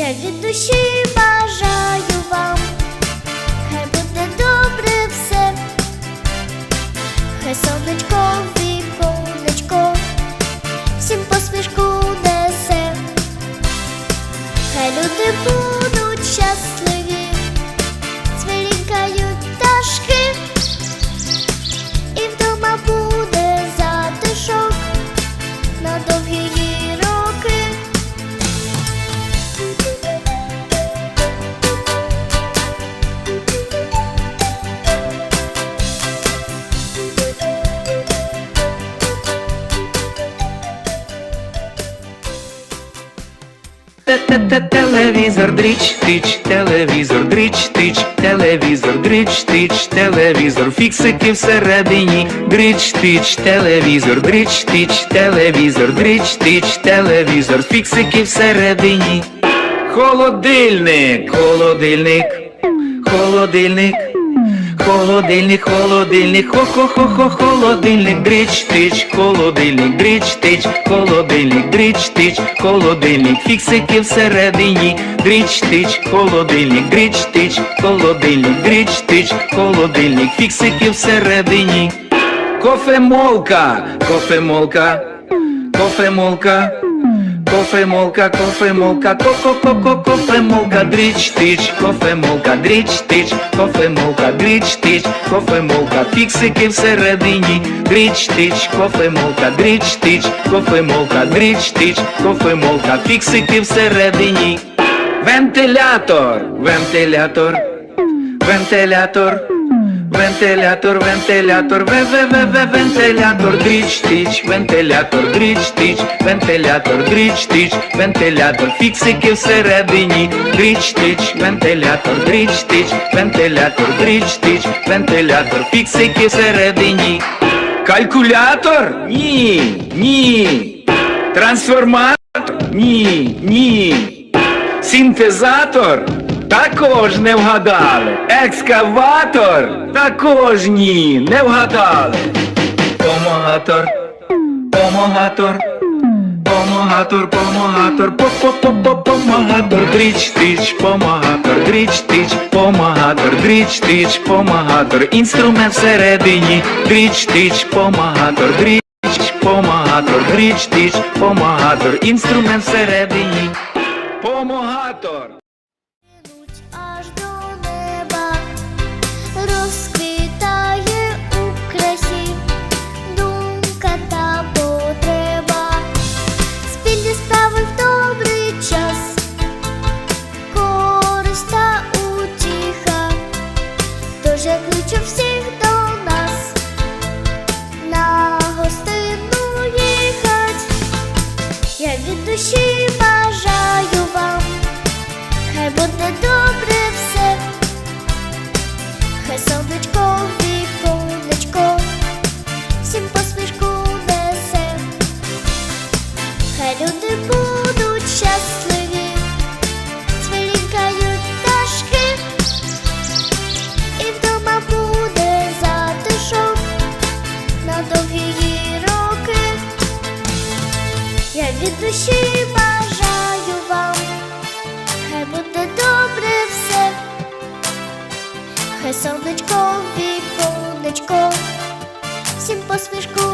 Я від душі бажаю вам, хай буде добре все, хай сонечко віконечко, всім посмішку несе, хай люди будуть щасливі, цвірінькають пташки, і вдома Телевізор дріч тич, телевізор дріч тич, телевізор дріч тич, телевізор, фіксики всередині, дріч тич, телевізор, дріч тич, телевізор, дріч тич, телевізор, фіксики всередині. Холодильник, холодильник, холодильник. Холодильник, холодильник, хо-хо-хо-хо, холодильник, дріч тич, холодильник, дріч тич, холодильник, дріч тич, холодильник, фіксики всередині, дріч тич, холодильник, дріч тич, холодильник, дріч тич, холодильник, фіксики всередині. Кофемолка, кофемолка, кофемолка. Кофемолка, кофемолка, ко-ко-ко-ко, кофемолка, дріч тич, кофемолка, дріч тич, кофемолка, дріч тич, кофемолка, фіксики всередині, дріч тич, кофемолка, дріч тич, кофемолка, дріч тич, кофемолка, фіксики всередині. Вентилятор, вентилятор, вентилятор. Вентилятор, вентилятор, ве ве ве ве вентилятор, дріч тич, вентилятор, дріч тич, вентилятор, дріч тич, вентилятор, фіксики всередині, дріч тич, вентилятор, дріч тич, вентилятор, дріч тич, вентилятор, фіксики всередині. Калькулятор? Ні, ні. Трансформатор? Ні, ні. Синтезатор? Також не вгадали. Екскаватор? Також ні, не вгадали. Помогатор, помогатор, помогатор, помогатор, помогатор, дріч тич, помогатор, дріч тич, помогатор, дріч тич, помогатор, інструмент всередині, дріч тич, помогатор, дріч, помогатор, дріч тич, помогатор, інструмент всередині, помогатор. Тож всіх до нас на гостину їхать. Я від душі бажаю вам. Хай буде добре все, хай сонечко душі бажаю вам, хай буде добре все, хай сонечко, віконечко, всім посмішку.